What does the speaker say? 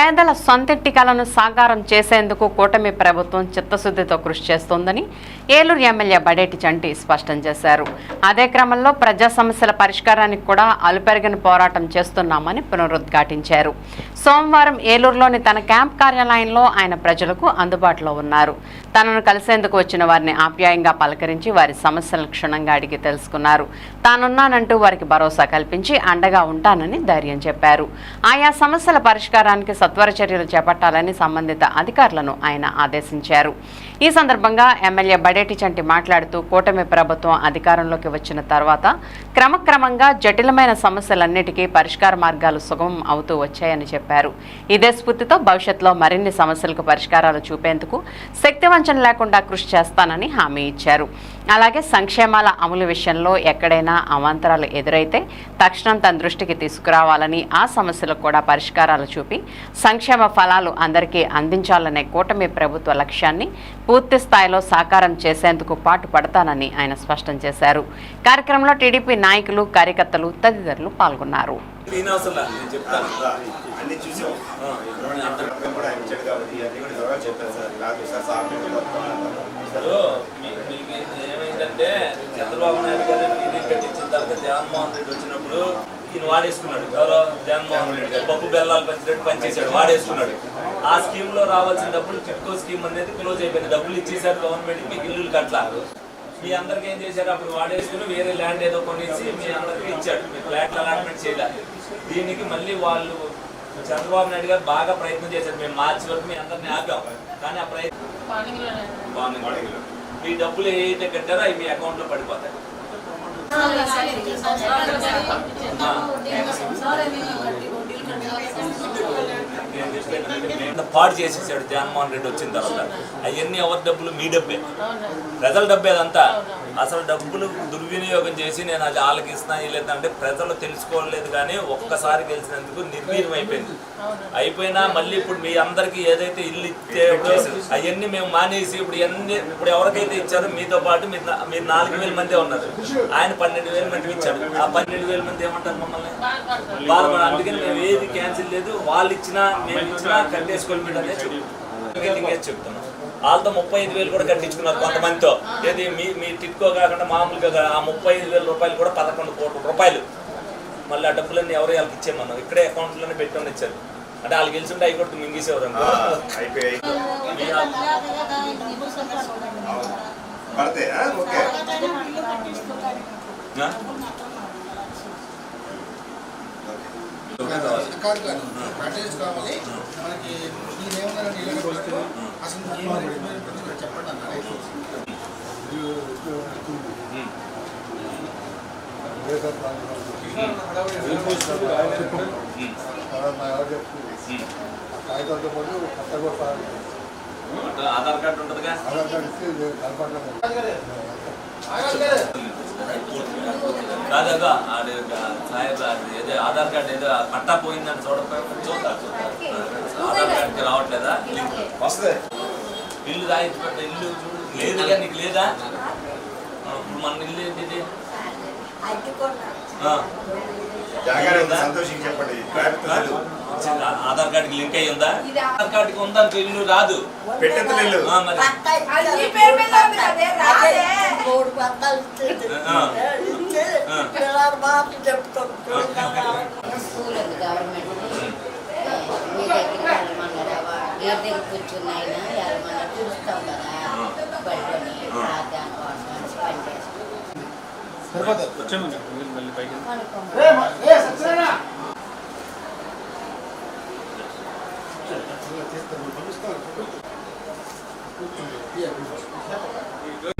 పేదల సొంతింటి కలను సాకారం చేసేందుకు కూటమి ప్రభుత్వం చిత్తశుద్ధితో కృషి చేస్తోందని ఏలూరు ఎమ్మెల్యే బడేటి చంటి స్పష్టం చేశారు. అదే క్రమంలో ప్రజా సమస్యల పరిష్కారానికి కూడా అలుపెరగని పోరాటం చేస్తున్నామని పునరుద్ఘాటించారు. సోమవారం ఏలూరులోని తన క్యాంప్ కార్యాలయంలో ఆయన ప్రజలకు అందుబాటులో ఉన్నారు. తనను కలిసేందుకు వచ్చిన వారిని ఆప్యాయంగా పలకరించి వారి సమస్యలను క్షుణ్ణంగా అడిగి తెలుసుకున్నారు. తానున్నానంటూ వారికి భరోసా కల్పించి అండగా ఉంటానని ధైర్యం చెప్పారు. ఆయా సమస్యల పరిష్కారానికి సత్వర చర్యలు చేపట్టాలని సంబంధిత అధికారులను ఆయన ఆదేశించారు. ఈ సందర్భంగా ఎమ్మెల్యే బడేటి చంటి మాట్లాడుతూ కూటమి ప్రభుత్వం అధికారంలోకి వచ్చిన తర్వాత క్రమక్రమంగా జటిలమైన సమస్యలన్నిటికీ పరిష్కార మార్గాలు సుగమం అవుతూ వచ్చాయని చెప్పారు. ఇదే స్ఫూర్తితో భవిష్యత్తులో మరిన్ని సమస్యలకు పరిష్కారాలు చూపేందుకు శక్తివంత శక్తివంచన లేకుండా కృషి చేస్తానని హామీ ఇచ్చారు. అలాగే సంక్షేమాల అమలు విషయంలో ఎక్కడైనా అవాంతరాలు ఎదురైతే తక్షణం తన దృష్టికి తీసుకురావాలని ఆ సమస్యలకు కూడా పరిష్కారాలు చూపి సంక్షేమ ఫలాలు అందరికీ అందించాలనే కూటమి ప్రభుత్వ లక్ష్యాన్ని పూర్తి స్థాయిలో సాకారం చేసేందుకు పాటు పడతానని ఆయన స్పష్టం చేశారు. కార్యక్రమంలో టీడీపీ నాయకులు కార్యకర్తలు తదితరులు పాల్గొన్నారు. అసలు నేను చెప్తాను. అన్ని చూసాం. కూడా ఆయన ఇచ్చాడు కాబట్టి అన్ని కూడా వివరాలు చెప్పారు సార్. కాదు సార్ మీకు ఏమైందంటే చంద్రబాబు నాయుడు గారు ఇది కట్టించిన తర్వాత జగన్మోహన్ రెడ్డి వచ్చినప్పుడు ఈయన వాడేసుకున్నాడు. ఎవరో జగన్మోహన్ రెడ్డి గారు పప్పు బెల్లాలు పంచినట్టు పనిచేశాడు వాడేసుకున్నాడు. ఆ స్కీమ్లో రావాల్సిన డబ్బులు టిట్కో స్కీమ్ అనేది క్లోజ్ అయిపోయింది. డబ్బులు ఇచ్చేసారు గవర్నమెంట్ మీకు ఇల్లులు కట్లా మీ అందరికి ఏం చేశారు? అప్పుడు వాడేసుకుని వేరే ల్యాండ్ ఏదో కొనేసి మీ అందరికి ఇచ్చాడు. మీ ఫ్లాట్ అలాట్మెంట్ చేయలేదు దీనికి మళ్ళీ వాళ్ళు చంద్రబాబు నాయుడు గారు బాగా ప్రయత్నం చేశారు. మేము మార్చి వరకు మీ అందరిని ఆపాం కానీ ఆ ప్రయత్నం. మీ డబ్బులు ఏదైతే కట్టారో అవి మీ అకౌంట్లో పడిపోతాయి. పాడు చేసేసాడు జగన్మోహన్ రెడ్డి వచ్చిన తర్వాత. అవన్నీ ఎవరి డబ్బులు? మీ డబ్బే. ప్రజల డబ్బే అదంతా. అసలు డబ్బులు దుర్వినియోగం చేసి నేను అది ఆలకిస్తున్నా లేదంటే ప్రజలు తెలుసుకోలేదు కానీ ఒక్కసారి గెలిచినందుకు నిర్వీర్యం అయిపోయింది. అయిపోయినా మళ్ళీ ఇప్పుడు మీ అందరికీ ఏదైతే ఇల్లు ఇచ్చే అవన్నీ మేము మానేసి ఇప్పుడు ఎన్ని ఇప్పుడు ఎవరికైతే ఇచ్చారో మీతో పాటు మీరు మీరు నాలుగు వేల మంది ఉన్నారు. ఆయన పన్నెండు వేల మందికి ఇచ్చాడు. ఆ పన్నెండు వేల మంది ఏమంటారు మమ్మల్ని? బాధపడ అందుకని మేము ఏది క్యాన్సిల్ లేదు. వాళ్ళు ఇచ్చినా మేము ఇచ్చినా కట్టేసుకోవాలి మీరు అనేది చెప్తాం చెప్తున్నాం వాళ్ళతో ముప్పై ఐదు వేలు కూడా కట్టించుకున్నారు కొంతమందితో. ఏది మీ మీ టిట్కో కాకుండా మామూలుగా ఆ ముప్పై ఐదు వేల రూపాయలు కూడా పదకొండు కోట్ల రూపాయలు. మళ్ళీ ఆ డబ్బులన్నీ ఎవరు వాళ్ళకి ఇచ్చేమన్నాం ఇక్కడే అకౌంట్లోనే పెట్టుకొని ఇచ్చారు అంటే వాళ్ళు గెలిచుంటే అవి కూడా మింగేసేవారు అనుకో అయిపోయాయి మీ- పడితే ఆ? ఓకే ఆ? కాదు కాదు అటెండెన్స్ కావాలి మనకి ఈ నియమనాలను ఇళ్ళకి వస్తే అసలు చెప్పండి అన్నారు ఉమ్. ఉమ్. ఉమ్. అంటే ఆధార్ కార్డు ఉంటుందిగా కాదగా ఆడు సాహెబ్ ఏదో ఆధార్ కార్డు ఏదో పట్టా పోయిందని చూడకపోయి చూద్దా ఆధార్ కార్డుకి రావట్లేదా? లింక్. వస్తుంది ఇల్లు రాయించి పెట్ట ఇల్లు చూడు. లేదుగా నీకు లేదా? ఇప్పుడు మన ఇల్లు ఏంటి ఇది? ఆ, జాగ్రత్త సంతోషించి చెప్పండి. ప్రాప్తి వచ్చిందా? ఆధార్ కార్డుకి లింక్ అయ్యి ఉందా? ఆధార్ కార్డుకి ఉందా ఇల్లు రాదు. పెట్టెత్తలేదు. స్కూల్ ఉంది గవర్నమెంట్ మీ దగ్గరికి వెళ్ళమన్నారా ఏ దగ్గర కూర్చున్నాయినా వెళ్ళమన్నా చూస్తాం కదా దానికోసం అని పని చేస్తాం చేస్తారు